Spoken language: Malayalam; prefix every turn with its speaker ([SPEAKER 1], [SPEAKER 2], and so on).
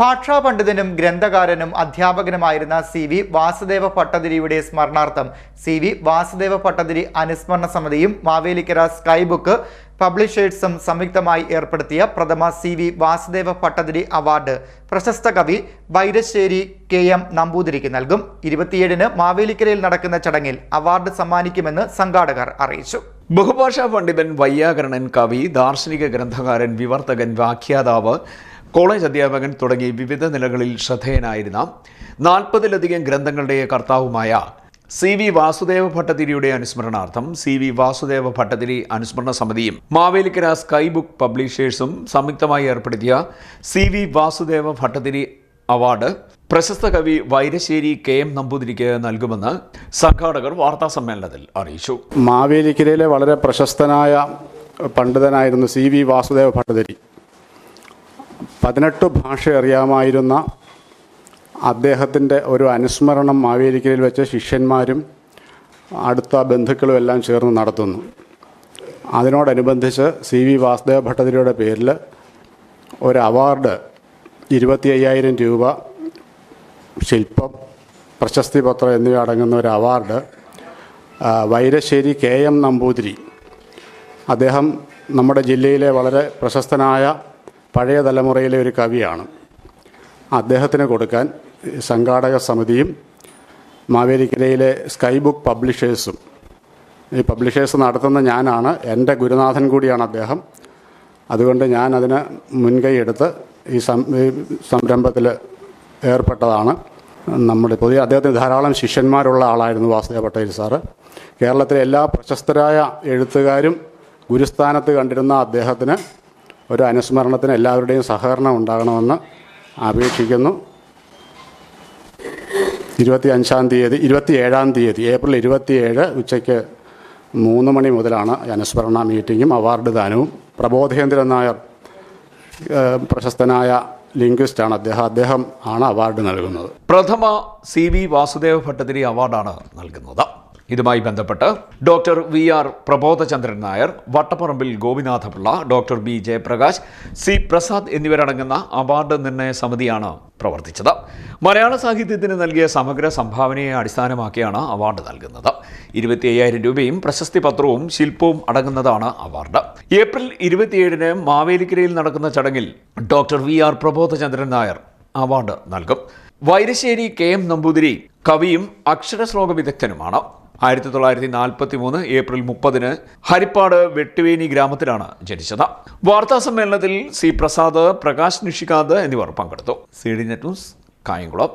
[SPEAKER 1] ഭാഷാ പണ്ഡിതനും ഗ്രന്ഥകാരനും അധ്യാപകനുമായിരുന്ന സി വി വാസുദേവ ഭട്ടതിരിയുടെ സ്മരണാർത്ഥം സി വി വാസുദേവ ഭട്ടതിരി അനുസ്മരണ സമിതിയും മാവേലിക്കര സ്കൈ ബുക്ക് പബ്ലിഷേഴ്സും സംയുക്തമായി ഏർപ്പെടുത്തിയ പ്രഥമ C V Vasudeva Bhattathiri award പ്രശസ്ത കവി വൈരശ്ശേരി കെ എം നമ്പൂതിരിക്ക് നൽകും. ഇരുപത്തിയേഴിന് മാവേലിക്കരയിൽ നടക്കുന്ന ചടങ്ങിൽ അവാർഡ് സമ്മാനിക്കുമെന്ന് സംഘാടകർ അറിയിച്ചു.
[SPEAKER 2] ബഹുഭാഷാ പണ്ഡിതൻ വൈയാകരണൻ കവി ദാർശനിക ഗ്രന്ഥകാരൻ വിവർത്തകൻ വ്യാഖ്യാതാവ് കോളേജ് അധ്യാപകൻ തുടങ്ങി വിവിധ നിലകളിൽ ശ്രദ്ധേയനായിരുന്ന നാൽപ്പതിലധികം ഗ്രന്ഥങ്ങളുടെ കർത്താവുമായ സി വി വാസുദേവ ഭട്ടതിരിയുടെ അനുസ്മരണാർത്ഥം സി വി വാസുദേവ ഭട്ടതിരി അനുസ്മരണ സമിതിയും മാവേലിക്കര സ്കൈ ബുക്ക് പബ്ലിഷേഴ്സും സംയുക്തമായി ഏർപ്പെടുത്തിയ C V Vasudeva Bhattathiri award പ്രശസ്ത കവി വൈരശ്ശേരി കെ എം നമ്പൂതിരിക്ക് നൽകുമെന്ന് സംഘാടകർ വാർത്താ സമ്മേളനത്തിൽ അറിയിച്ചു.
[SPEAKER 3] മാവേലിക്കരയിലെ വളരെ പ്രശസ്തനായ പണ്ഡിതനായിരുന്നു സി വി വാസുദേവ ഭട്ടതിരി. പതിനെട്ട് ഭാഷ അറിയാമായിരുന്ന അദ്ദേഹത്തിന്റെ ഒരു അനുസ്മരണം മാവേലിക്കലിൽ വെച്ച് ശിഷ്യന്മാരും അടുത്ത ബന്ധുക്കളും എല്ലാം ചേർന്ന് നടത്തുന്നു. അതിനോടനുബന്ധിച്ച് സി വി വാസുദേവ ഭട്ടതിരിയുടെ പേരിൽ ഒരു അവാർഡ് ഇരുപത്തി അയ്യായിരം രൂപ ശില്പം പ്രശസ്തി പത്രം എന്നിവ അടങ്ങുന്ന ഒരു award Vairasseri K M Namboothiri. അദ്ദേഹം നമ്മുടെ ജില്ലയിലെ വളരെ പ്രശസ്തനായ പഴയ തലമുറയിലെ ഒരു കവിയാണ്. അദ്ദേഹത്തിന് കൊടുക്കാൻ സംഘാടക സമിതിയും മാവേലിക്കരയിലെ സ്കൈ ബുക്ക് പബ്ലിഷേഴ്സും ഈ പബ്ലിഷേഴ്സ് നടത്തുന്ന ഞാനാണ്. എന്റെ ഗുരുനാഥൻ കൂടിയാണ് അദ്ദേഹം. അതുകൊണ്ട് ഞാൻ അതിന് മുൻകൈ എടുത്ത് ഈ സംരംഭത്തിൽ ഏർപ്പെട്ടതാണ്. നമ്മുടെ പുതിയ അദ്ദേഹത്തിന് ധാരാളം ശിഷ്യന്മാരുള്ള ആളായിരുന്നു വാസുദേവ പട്ടേൽ സാറ്. കേരളത്തിലെ എല്ലാ പ്രശസ്തരായ എഴുത്തുകാരും ഗുരുസ്ഥാനത്ത് കണ്ടിരുന്ന അദ്ദേഹത്തിന് ഒരു അനുസ്മരണത്തിന് എല്ലാവരുടെയും സഹകരണം ഉണ്ടാകണമെന്ന് അപേക്ഷിക്കുന്നു. ഇരുപത്തി അഞ്ചാം തീയതി ഇരുപത്തി ഏഴാം തീയതി ഏപ്രിൽ ഇരുപത്തിയേഴ് ഉച്ചയ്ക്ക് മൂന്ന് മണി മുതലാണ് അനുസ്മരണ മീറ്റിങ്ങും അവാർഡ് ദാനവും. പ്രബോധേന്ദ്രൻ നായർ പ്രശസ്തനായ ലിംഗ്വിസ്റ്റാണ് അദ്ദേഹം. അദ്ദേഹം ആണ് അവാർഡ് നൽകുന്നത്.
[SPEAKER 2] പ്രഥമ സി വി വാസുദേവ ഭട്ടതിരി അവാർഡാണ് നൽകുന്നത്. ഇതുമായി ബന്ധപ്പെട്ട് doctor V R Prabodhachandran Nair Vattapparambil Gopinathapillai doctor B Jayaprakash C Prasad എന്നിവരടങ്ങുന്ന അവാർഡ് നിർണയ സമിതിയാണ് പ്രവർത്തിച്ചത്. മലയാള സാഹിത്യത്തിന് നൽകിയ സമഗ്ര സംഭാവനയെ അടിസ്ഥാനമാക്കിയാണ് അവാർഡ് നൽകുന്നത്. ഇരുപത്തി അയ്യായിരം രൂപയും പ്രശസ്തി പത്രവും ശില്പവും അടങ്ങുന്നതാണ് അവാർഡ്. ഏപ്രിൽ ഇരുപത്തിയേഴിന് മാവേലിക്കരയിൽ നടക്കുന്ന ചടങ്ങിൽ doctor V R Prabodhachandran Nair award നൽകും. വൈരശ്ശേരി കെ എം നമ്പൂതിരി കവിയും അക്ഷരശ്ലോക വിദഗ്ധനുമാണ്. ആയിരത്തി തൊള്ളായിരത്തി നാൽപ്പത്തി മൂന്ന് ഏപ്രിൽ മുപ്പതിന് ഹരിപ്പാട് വെട്ടുവേനി ഗ്രാമത്തിലാണ് ജനിച്ചത്. വാർത്താ സമ്മേളനത്തിൽ സി പ്രസാദ് പ്രകാശ് നിഷികാന്ത് എന്നിവർ പങ്കെടുത്തു. C D net news Kayamkulam.